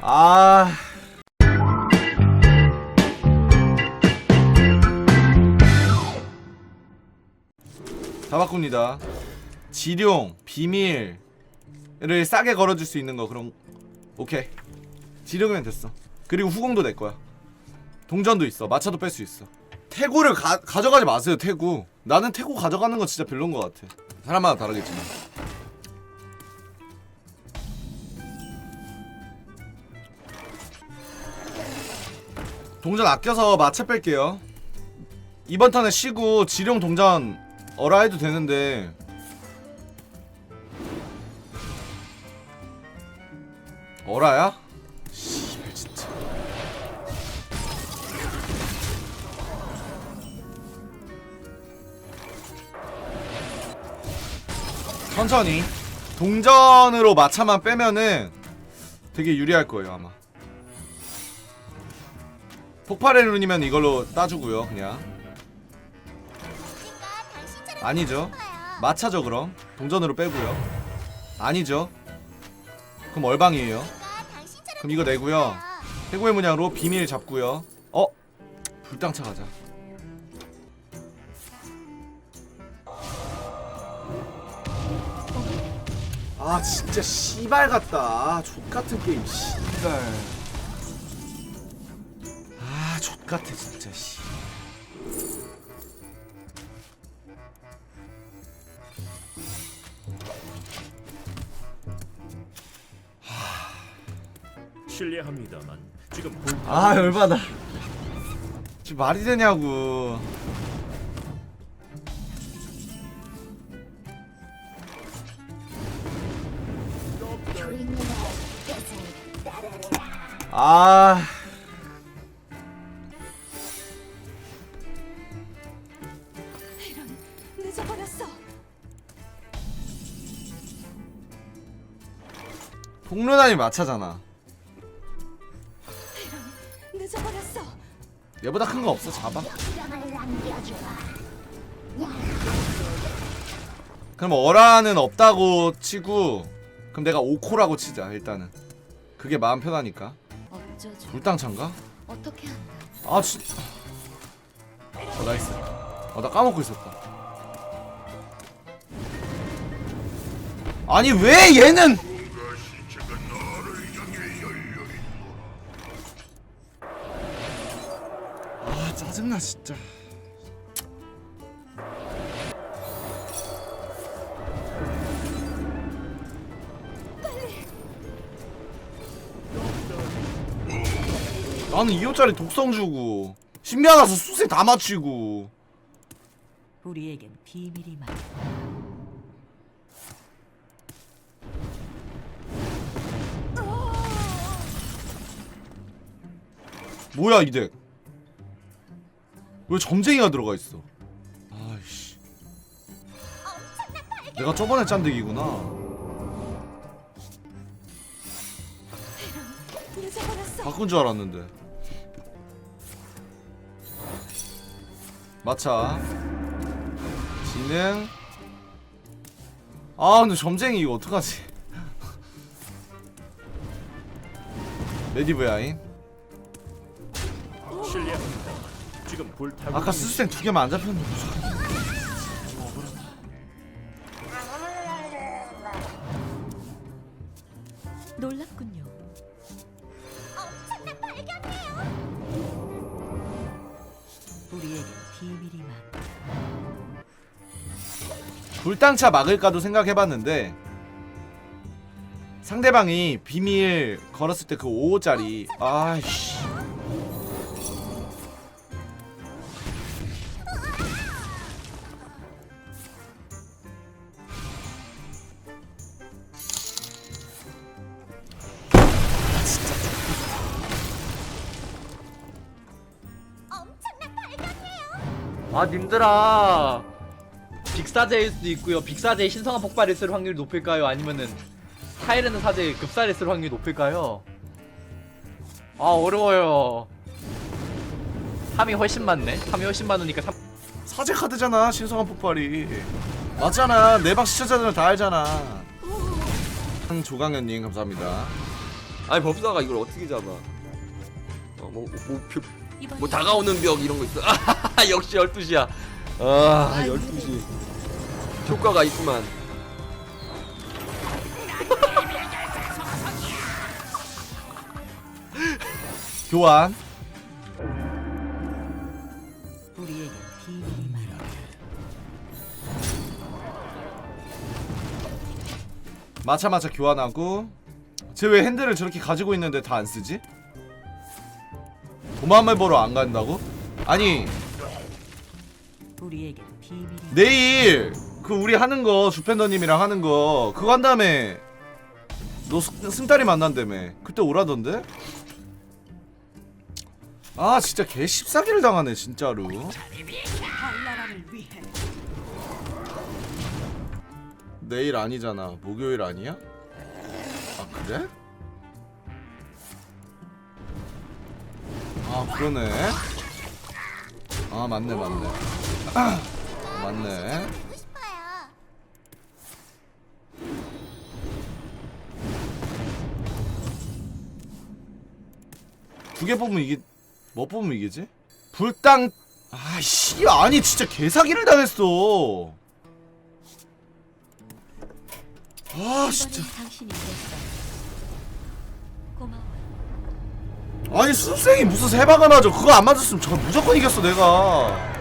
아. 다 바꿉니다. 지룡, 비밀을 싸게 걸어줄 수 있는 거 그럼 오케이. 지룡이면 됐어. 그리고 후공도 내 거야. 동전도 있어. 마차도 뺄 수 있어. 태구를 가, 가져가지 마세요. 태구. 나는 태구 가져가는 거 진짜 별론 것 같아. 사람마다 다르겠지만. 동전 아껴서 마차 뺄게요. 이번 턴에 쉬고 지룡 동전 어라 해도 되는데 어라야? 씨발 진짜. 천천히 동전으로 마차만 빼면은 되게 유리할 거예요 아마. 폭발의 룬이면 이걸로 따주고요 그냥. 아니죠. 마차죠 그럼. 동전으로 빼고요. 아니죠. 그럼 얼방이에요. 그럼 이거 내고요. 해고의 문양으로 비밀 잡고요. 어? 불당차 가자. 아 진짜 씨발 같다. 족같은 게임 씨발. 아, 족 같아 진짜 씨. 실례합니다만 지금 볼 아, 열받아. 지금 말이 되냐고. 아, 폭루단이 마차잖아. 늦어버렸어. 얘보다 큰 거 없어, 잡아. 그럼 어라는 없다고 치고, 그럼 내가 오코라고 치자, 일단은. 그게 마음 편하니까. 어쩌죠? 불당차인가? 어떻게 한다? 아 진. 어 나이스. 어나 까먹고 있었다. 아니 왜 얘는? 아 진짜. 나는 2호짜리 독성 주고 신비한 와서 수세 다 맞추고 우리에겐 비밀이 많아. 뭐야 이 덱? 왜 점쟁이가 들어가 있어? 아이씨. 내가 저번에 짠 덱이구나. 늦어버렸어. 바꾼 줄 알았는데. 마차. 지능. 아 근데 점쟁이 이거 어떡하지? 레디브야인. 실례합니다. 지금 불타고 아까 스스템 두 개만 안 잡혔는데 무슨 놀랍군요. 우리에겐 비밀이 많아. 불당차 막을까도 생각해봤는데 상대방이 비밀 걸었을 때 그 5호짜리 아이씨 아 님들아. 빅사제일 수도 있고요. 빅사제의 신성한 폭발을 쓸 확률이 높을까요? 아니면은 타이르는 사제의 급사를 쓸 확률이 높을까요? 아 어려워요. 3이 훨씬 많네. 3이 훨씬 많으니까 3... 사제 카드잖아 신성한 폭발이. 맞잖아. 내방 시청자들은 다 알잖아. 조강현님 감사합니다. 아니 법사가 이걸 어떻게 잡아? 어, 뭐, 뭐, 표, 이번 뭐 다가오는 벽 이런 거 있어. 아, 역시 12시야. 아, 12시. 효과가 있구만. 교환 우리에겐 비밀이 많다. 마차 마차 교환하고 쟤 왜 핸들을 저렇게 가지고 있는데 다 안 쓰지? 도마말 보러 안 간다고? 아니 내일 그 우리 하는 거 주펜더님이랑 하는 거 그거 한 다음에 너 승- 승달이 만난다며 그때 오라던데? 아 진짜 개 씹사기를 당하네 진짜로 내일 아니잖아 목요일 아니야? 아 그래? 아 그러네 아 맞네 맞네 맞네 보고 싶어요. 두개 뽑으면 이게 뭐 뽑으면 이기지? 불땅 아씨 아니 진짜 개사기를 당했어 아 진짜 당신이 됐어. 아니 수생이 무슨 세 방을 맞아 그거 안 맞았으면 저 무조건 이겼어 내가